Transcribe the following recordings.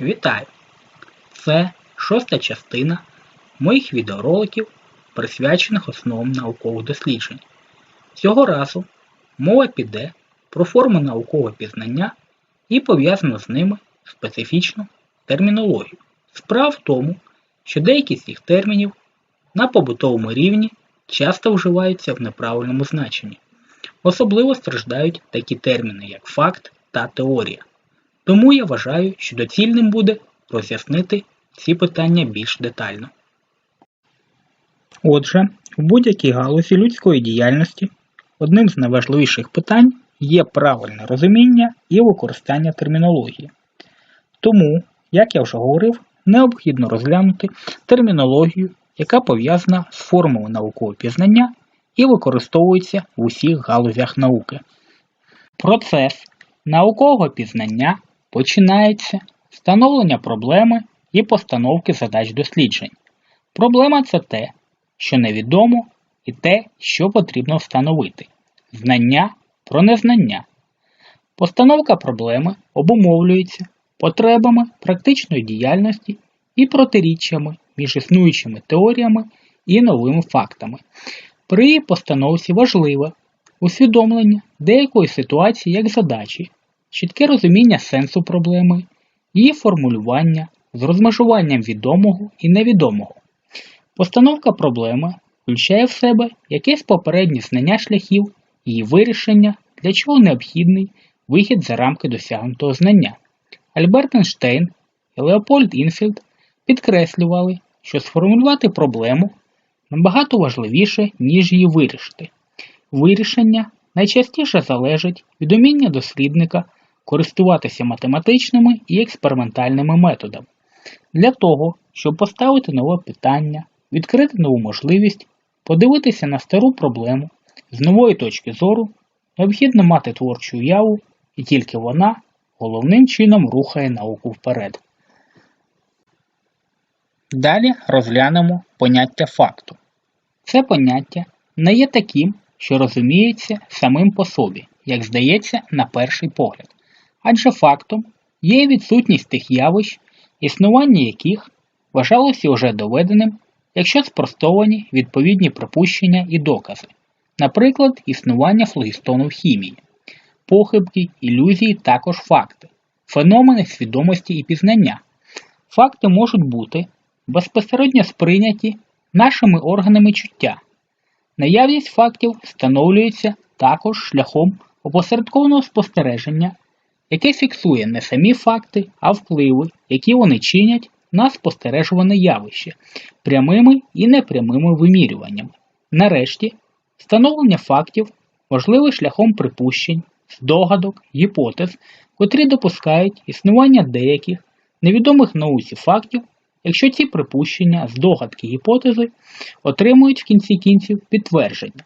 Вітаю! Це шоста частина моїх відеороликів, присвячених основам наукових досліджень. Цього разу мова піде про форми наукового пізнання і пов'язану з ними специфічну термінологію. Справа в тому, що деякі з цих термінів на побутовому рівні часто вживаються в неправильному значенні. Особливо страждають такі терміни, як факт та теорія. Тому я вважаю, що доцільним буде роз'яснити ці питання більш детально. Отже, в будь-якій галузі людської діяльності одним з найважливіших питань є правильне розуміння і використання термінології. Тому, як я вже говорив, необхідно розглянути термінологію, яка пов'язана з формами наукового пізнання і використовується в усіх галузях науки. Процес наукового пізнання починається встановлення проблеми і постановки задач досліджень. Проблема це те, що невідомо, і те, що потрібно встановити. Знання про незнання. Постановка проблеми обумовлюється потребами практичної діяльності і протиріччями між існуючими теоріями і новими фактами. При постановці важливе усвідомлення деякої ситуації як задачі, чітке розуміння сенсу проблеми, її формулювання з розмежуванням відомого і невідомого. Постановка проблеми включає в себе якесь попереднє знання шляхів її вирішення, для чого необхідний вихід за рамки досягнутого знання. Альберт Ейнштейн і Леопольд Інфілд підкреслювали, що сформулювати проблему набагато важливіше, ніж її вирішити. Вирішення найчастіше залежить від уміння дослідника користуватися математичними і експериментальними методами. Для того, щоб поставити нове питання, відкрити нову можливість, подивитися на стару проблему з нової точки зору, необхідно мати творчу уяву, і тільки вона головним чином рухає науку вперед. Далі розглянемо поняття факту. Це поняття не є таким, що розуміється самим по собі, як здається на перший погляд, адже фактом є відсутність тих явищ, існування яких вважалося вже доведеним, якщо спростовані відповідні припущення і докази, наприклад, існування флогістону в хімії, похибки, ілюзії також факти, феномени свідомості і пізнання. Факти можуть бути безпосередньо сприйняті нашими органами чуття. Наявність фактів встановлюється також шляхом опосередкованого спостереження, яке фіксує не самі факти, а впливи, які вони чинять на спостережуване явище прямими і непрямими вимірюваннями. Нарешті, встановлення фактів можливе шляхом припущень, здогадок, гіпотез, котрі допускають існування деяких невідомих науці фактів якщо ці припущення, здогадки гіпотези отримують в кінці кінців підтвердження.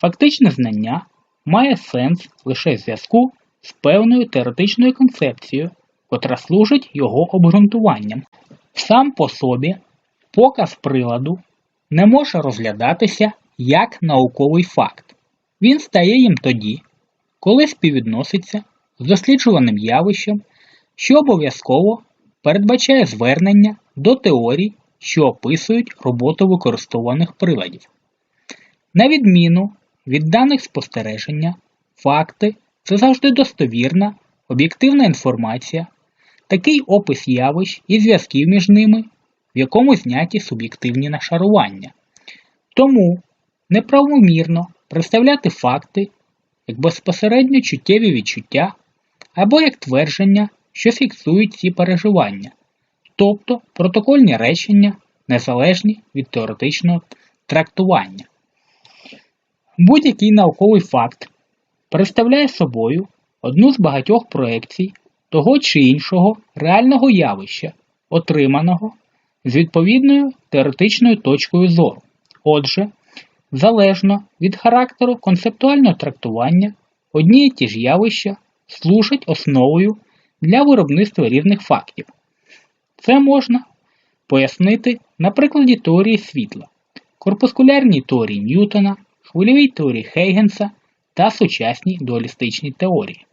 Фактичне знання має сенс лише в зв'язку з певною теоретичною концепцією, котра служить його обґрунтуванням. Сам по собі показ приладу не може розглядатися як науковий факт. Він стає їм тоді, коли співвідноситься з досліджуваним явищем, що обов'язково передбачає звернення до теорій, що описують роботу використовуваних приладів. На відміну від даних спостереження, факти це завжди достовірна, об'єктивна інформація, такий опис явищ і зв'язків між ними, в якому зняті суб'єктивні нашарування. Тому неправомірно представляти факти як безпосередньо чуттєві відчуття або як твердження, що фіксують ці переживання тобто протокольні речення незалежні від теоретичного трактування. Будь-який науковий факт представляє собою одну з багатьох проекцій того чи іншого реального явища, отриманого з відповідною теоретичною точкою зору. Отже, залежно від характеру концептуального трактування, одні і ті ж явища служать основою для виробництва різних фактів. Це можна пояснити на прикладі теорії світла, корпускулярній теорії Ньютона, хвильовій теорії Хейгенса та сучасній дуалістичній теорії.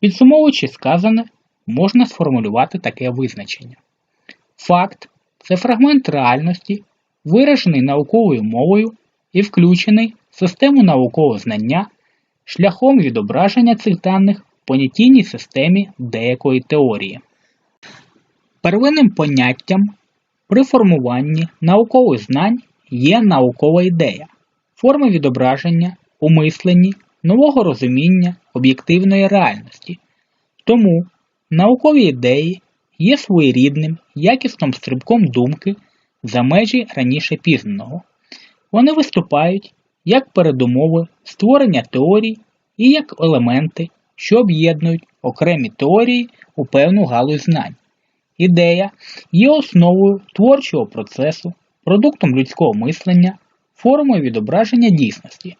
Підсумовуючи сказане, можна сформулювати таке визначення. Факт це фрагмент реальності, виражений науковою мовою і включений в систему наукового знання шляхом відображення цих даних в понятійній системі деякої теорії. Первинним поняттям при формуванні наукових знань є наукова ідея, форма відображення у мисленні нового розуміння об'єктивної реальності. Тому наукові ідеї є своєрідним якісним стрибком думки за межі раніше пізнаного. Вони виступають як передумови створення теорій і як елементи, що об'єднують окремі теорії у певну галузь знань. Ідея є основою творчого процесу, продуктом людського мислення, формою відображення дійсності.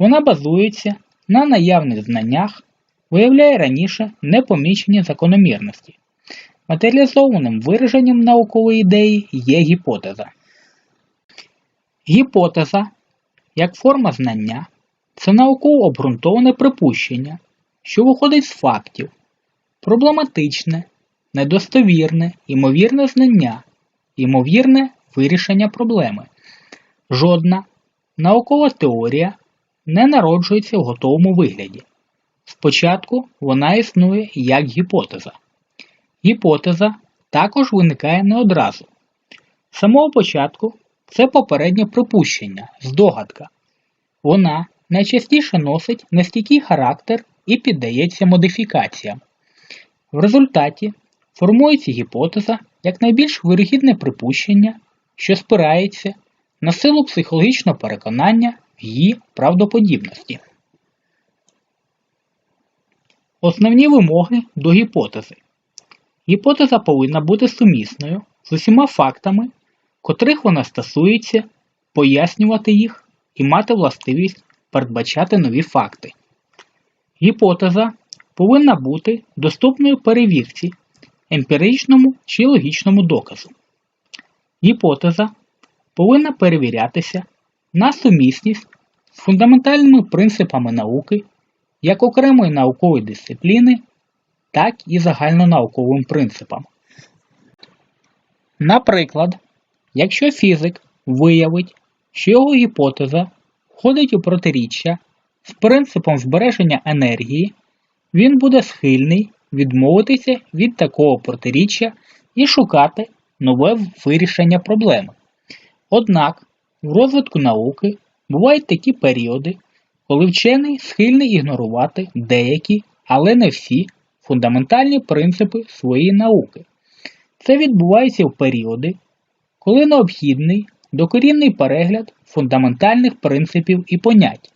Вона базується на наявних знаннях, виявляє раніше непомічені закономірності. Матеріалізованим вираженням наукової ідеї є гіпотеза. Гіпотеза, як форма знання, це науково обґрунтоване припущення, що виходить з фактів, проблематичне, недостовірне, імовірне знання, імовірне вирішення проблеми. Жодна наукова теорія не народжується в готовому вигляді. Спочатку вона існує як гіпотеза. Гіпотеза також виникає не одразу. З самого початку це попереднє припущення, здогадка. Вона найчастіше носить нестійкий характер і піддається модифікаціям. В результаті формується гіпотеза як найбільш вирогідне припущення, що спирається на силу психологічного переконання її правдоподібності. Основні вимоги до гіпотези. Гіпотеза повинна бути сумісною з усіма фактами, котрих вона стосується, пояснювати їх і мати властивість передбачати нові факти. Гіпотеза повинна бути доступною перевірці, емпіричному чи логічному доказу. Гіпотеза повинна перевірятися на сумісність фундаментальними принципами науки як окремої наукової дисципліни, так і загальнонауковим принципам. Наприклад, якщо фізик виявить, що його гіпотеза входить у протиріччя з принципом збереження енергії, він буде схильний відмовитися від такого протиріччя і шукати нове вирішення проблеми. Однак в розвитку науки бувають такі періоди, коли вчений схильний ігнорувати деякі, але не всі фундаментальні принципи своєї науки. Це відбувається в періоди, коли необхідний докорінний перегляд фундаментальних принципів і понять.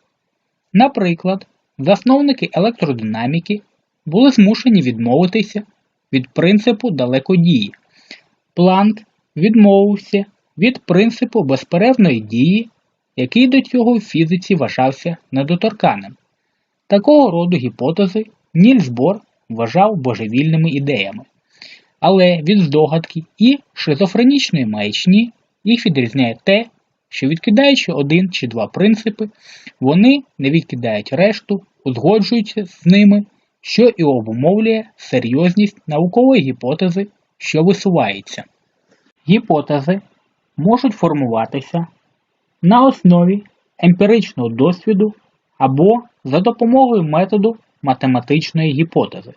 Наприклад, засновники електродинаміки були змушені відмовитися від принципу далекодії. Планк відмовився від принципу безперервної дії, який до цього в фізиці вважався недоторканим. Такого роду гіпотези Нільс Бор вважав божевільними ідеями. Але від здогадки і шизофренічної маячні їх відрізняє те, що відкидаючи один чи два принципи, вони не відкидають решту, узгоджуються з ними, що і обумовлює серйозність наукової гіпотези, що висувається. Гіпотези можуть формуватися на основі емпіричного досвіду або за допомогою методу математичної гіпотези.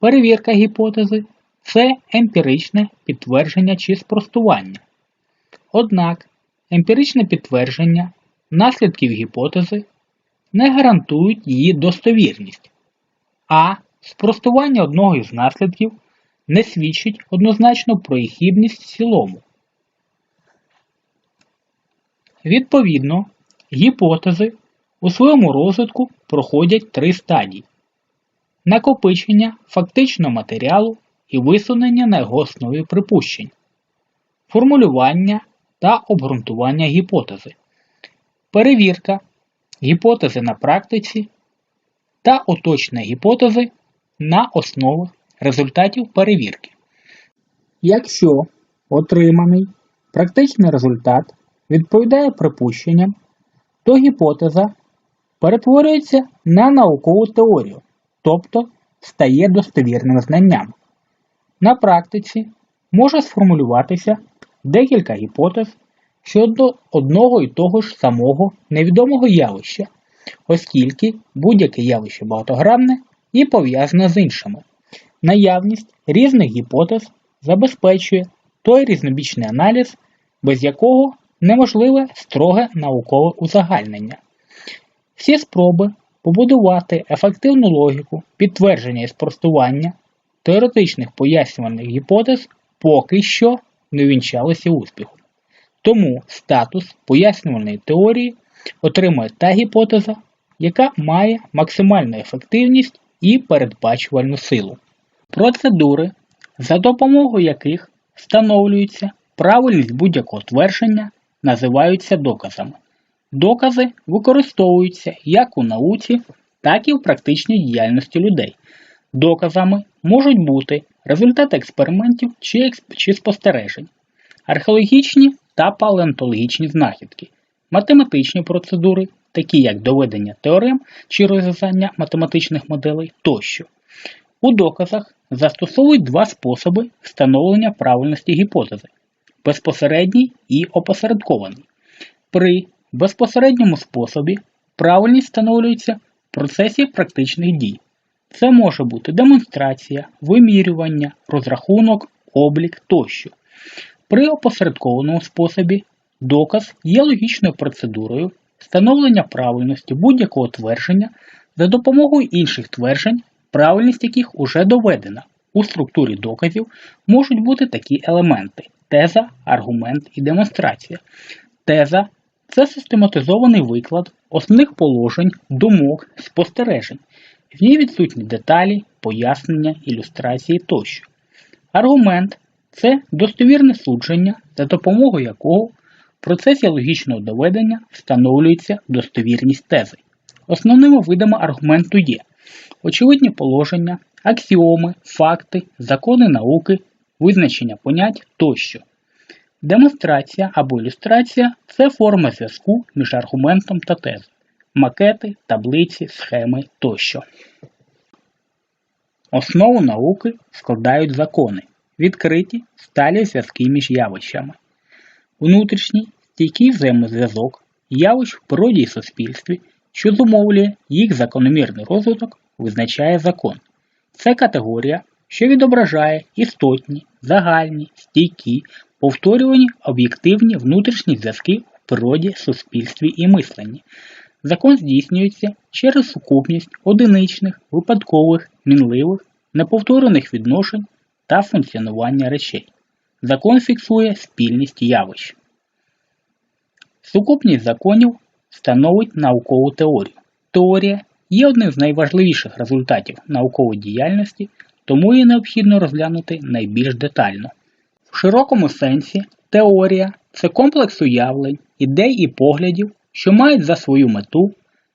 Перевірка гіпотези це емпіричне підтвердження чи спростування. Однак емпіричне підтвердження наслідків гіпотези не гарантують її достовірність, а спростування одного із наслідків не свідчить однозначно про їх хібність в цілому. Відповідно, гіпотези у своєму розвитку проходять три стадії: накопичення фактичного матеріалу і висунення на його основі припущень, формулювання та обґрунтування гіпотези, перевірка гіпотези на практиці та уточнення гіпотези на основі результатів перевірки. Якщо отриманий практичний результат відповідає припущенням, то гіпотеза перетворюється на наукову теорію, тобто стає достовірним знанням. На практиці може сформулюватися декілька гіпотез щодо одного і того ж самого невідомого явища, оскільки будь-яке явище багатогранне і пов'язане з іншими. Наявність різних гіпотез забезпечує той різнобічний аналіз, без якого неможливе строге наукове узагальнення. Всі спроби побудувати ефективну логіку, підтвердження і спростування теоретичних пояснювальних гіпотез поки що не вінчалися успіхом. Тому статус пояснювальної теорії отримує та гіпотеза, яка має максимальну ефективність і передбачувальну силу. Процедури, за допомогою яких встановлюється правильність будь-якого твердження, називаються доказами. Докази використовуються як у науці, так і в практичній діяльності людей. Доказами можуть бути результати експериментів чи, експ... чи спостережень, археологічні та палеонтологічні знахідки, математичні процедури, такі як доведення теорем чи розв'язання математичних моделей тощо. У доказах застосовують два способи встановлення правильності гіпотези безпосередній і опосередкований. При безпосередньому способі правильність встановлюється в процесі практичних дій. Це може бути демонстрація, вимірювання, розрахунок, облік тощо. При опосередкованому способі доказ є логічною процедурою встановлення правильності будь-якого твердження за допомогою інших тверджень, правильність яких уже доведена. У структурі доказів можуть бути такі елементи: теза, аргумент і демонстрація. Теза це систематизований виклад основних положень, думок, спостережень. В ній відсутні деталі, пояснення, ілюстрації тощо. Аргумент це достовірне судження, за допомогою якого в процесі логічного доведення встановлюється достовірність тези. Основними видами аргументу є очевидні положення, аксіоми, факти, закони науки, визначення понять тощо. Демонстрація або ілюстрація це форма зв'язку між аргументом та тезою, макети, таблиці, схеми тощо. Основу науки складають закони, відкриті сталі зв'язки між явищами. Внутрішній стійкий взаємозв'язок явищ в природі і суспільстві, що зумовлює їх закономірний розвиток, визначає закон. Це категорія, що відображає істотні, загальні, стійкі, повторювані об'єктивні внутрішні зв'язки в природі, суспільстві і мисленні. Закон здійснюється через сукупність одиничних, випадкових, мінливих, неповторених відношень та функціонування речей. Закон фіксує спільність явищ. Сукупність законів становить наукову теорію. Теорія є одним з найважливіших результатів наукової діяльності, тому її необхідно розглянути найбільш детально. В широкому сенсі теорія це комплекс уявлень, ідей і поглядів, що мають за свою мету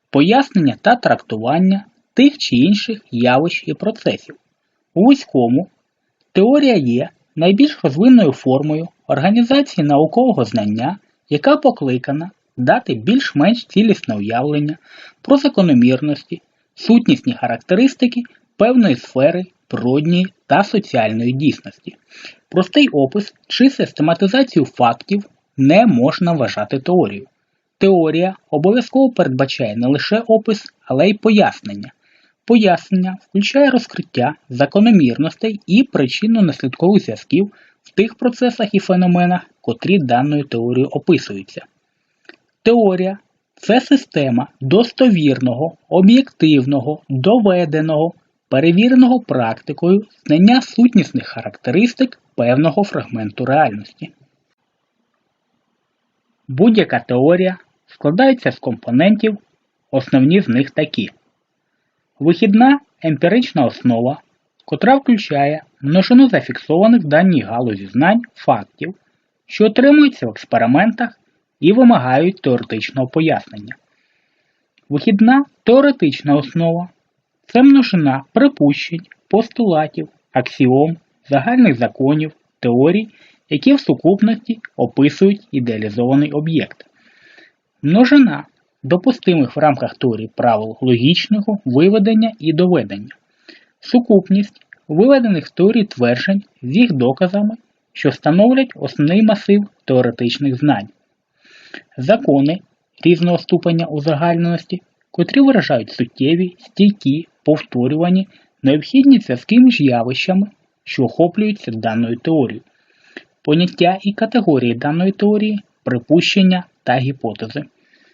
пояснення та трактування тих чи інших явищ і процесів. У вузькому теорія є найбільш розвинною формою організації наукового знання, яка покликана дати більш-менш цілісне уявлення про закономірності, сутнісні характеристики певної сфери природньої та соціальної дійсності. Простий опис чи систематизацію фактів не можна вважати теорією. Теорія обов'язково передбачає не лише опис, але й пояснення. Пояснення включає розкриття закономірностей і причинно-наслідкових зв'язків в тих процесах і феноменах, котрі даною теорією описуються. Теорія це система достовірного, об'єктивного, доведеного, перевіреного практикою знання сутнісних характеристик певного фрагменту реальності. Будь-яка теорія складається з компонентів, основні з них такі: вихідна емпірична основа, котра включає множину зафіксованих в даній галузі знань фактів, що отримуються в експериментах і вимагають теоретичного пояснення. Вихідна теоретична основа це множина припущень, постулатів, аксіом, загальних законів, теорій, які в сукупності описують ідеалізований об'єкт. Множина допустимих в рамках теорії правил логічного виведення і доведення. сукупність виведених теорій тверджень з їх доказами, що становлять основний масив теоретичних знань, закони різного ступеня узагальненості, котрі виражають суттєві, стійкі, повторювані, необхідні зв'язки між явищами, що охоплюються даною теорією, поняття і категорії даної теорії, припущення та гіпотези.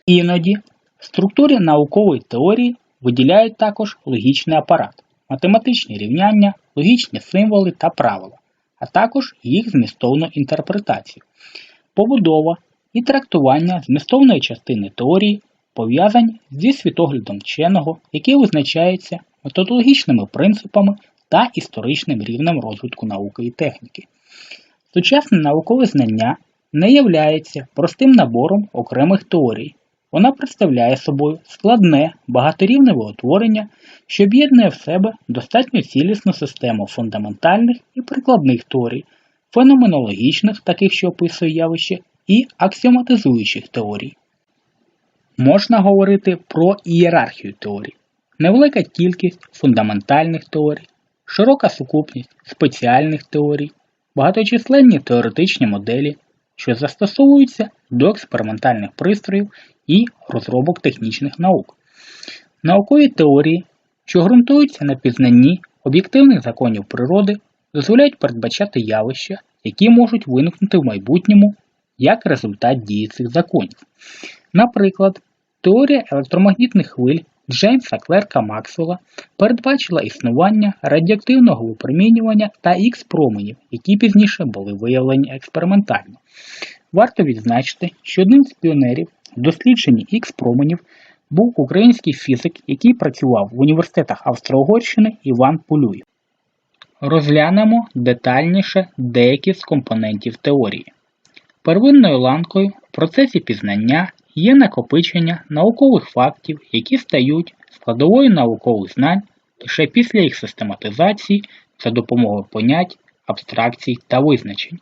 Іноді в структурі наукової теорії виділяють також логічний апарат, математичні рівняння, логічні символи та правила, а також їх змістовну інтерпретацію. Побудова і трактування змістовної частини теорії пов'язані зі світоглядом вченого, який визначається методологічними принципами та історичним рівнем розвитку науки і техніки. Сучасне наукове знання не являється простим набором окремих теорій. Вона представляє собою складне багаторівневе утворення, що об'єднує в себе достатньо цілісну систему фундаментальних і прикладних теорій, феноменологічних, таких що описує явище, і аксіоматизуючих теорій. Можна говорити про ієрархію теорій, невелика кількість фундаментальних теорій, широка сукупність спеціальних теорій, багаточисленні теоретичні моделі, що застосовуються до експериментальних пристроїв і розробок технічних наук, наукові теорії, що ґрунтуються на пізнанні об'єктивних законів природи, дозволяють передбачати явища, які можуть виникнути в майбутньому як результат дії цих законів. Наприклад, теорія електромагнітних хвиль Джеймса Клерка Максвелла передбачила існування радіоактивного випромінювання та х променів, які пізніше були виявлені експериментально. Варто відзначити, що одним з піонерів в дослідженні х променів був український фізик, який працював в університетах Австро-Угорщини Іван Пулюй. Розглянемо детальніше деякі з компонентів теорії. Первинною ланкою в процесі пізнання є накопичення наукових фактів, які стають складовою наукових знань лише після їх систематизації за допомогою понять, абстракцій та визначень.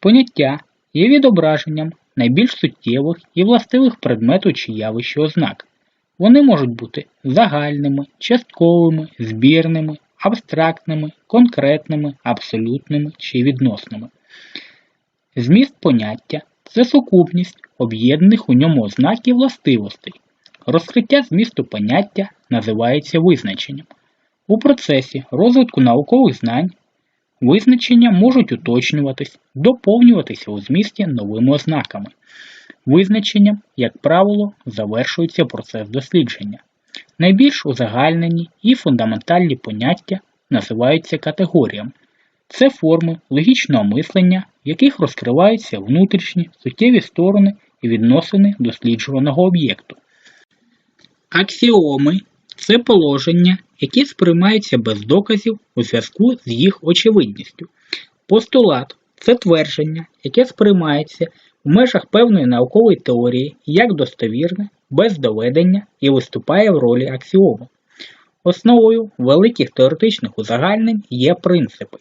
Поняття є відображенням найбільш суттєвих і властивих предмету чи явищ ознак. Вони можуть бути загальними, частковими, збірними, абстрактними, конкретними, абсолютними чи відносними. Зміст поняття це сукупність об'єднаних у ньому ознак і властивостей. Розкриття змісту поняття називається визначенням. У процесі розвитку наукових знань визначення можуть уточнюватись, доповнюватися у змісті новими ознаками. Визначенням, як правило, завершується процес дослідження. Найбільш узагальнені і фундаментальні поняття називаються категоріями. Це форми логічного мислення, в яких розкриваються внутрішні суттєві сторони і відносини досліджуваного об'єкту. Аксіоми це положення, які сприймаються без доказів у зв'язку з їх очевидністю. Постулат це твердження, яке сприймається в межах певної наукової теорії як достовірне, без доведення і виступає в ролі аксіоми. Основою великих теоретичних узагальнень є принципи.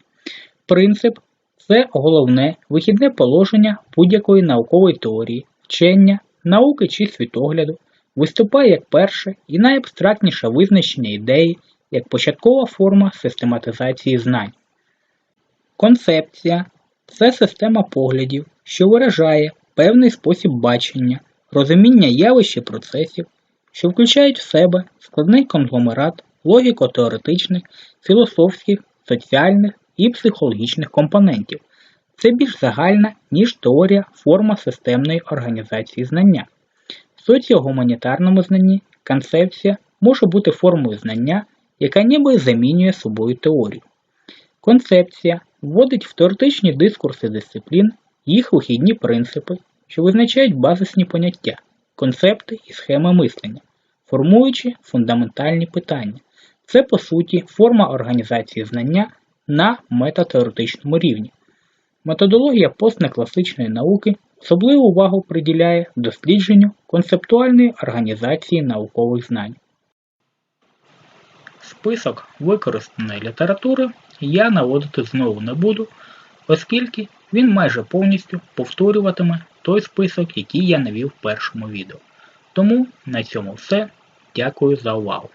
Принцип це головне вихідне положення будь-якої наукової теорії, вчення, науки чи світогляду, виступає як перше і найабстрактніше визначення ідеї як початкова форма систематизації знань. Концепція це система поглядів, що виражає певний спосіб бачення, розуміння явищ і процесів, що включають в себе складний конгломерат логіко-теоретичних, філософських, соціальних і психологічних компонентів. Це більш загальна, ніж теорія форма системної організації знання. В соціогуманітарному знанні концепція може бути формою знання, яка ніби замінює собою теорію. Концепція вводить в теоретичні дискурси дисциплін їх вихідні принципи, що визначають базисні поняття, концепти і схеми мислення, формуючи фундаментальні питання. Це, по суті, форма організації знання на метатеоретичному рівні. Методологія постнекласичної науки особливу увагу приділяє дослідженню концептуальної організації наукових знань. Список використаної літератури я наводити знову не буду, оскільки він майже повністю повторюватиме той список, який я навів в першому відео. Тому на цьому все. Дякую за увагу.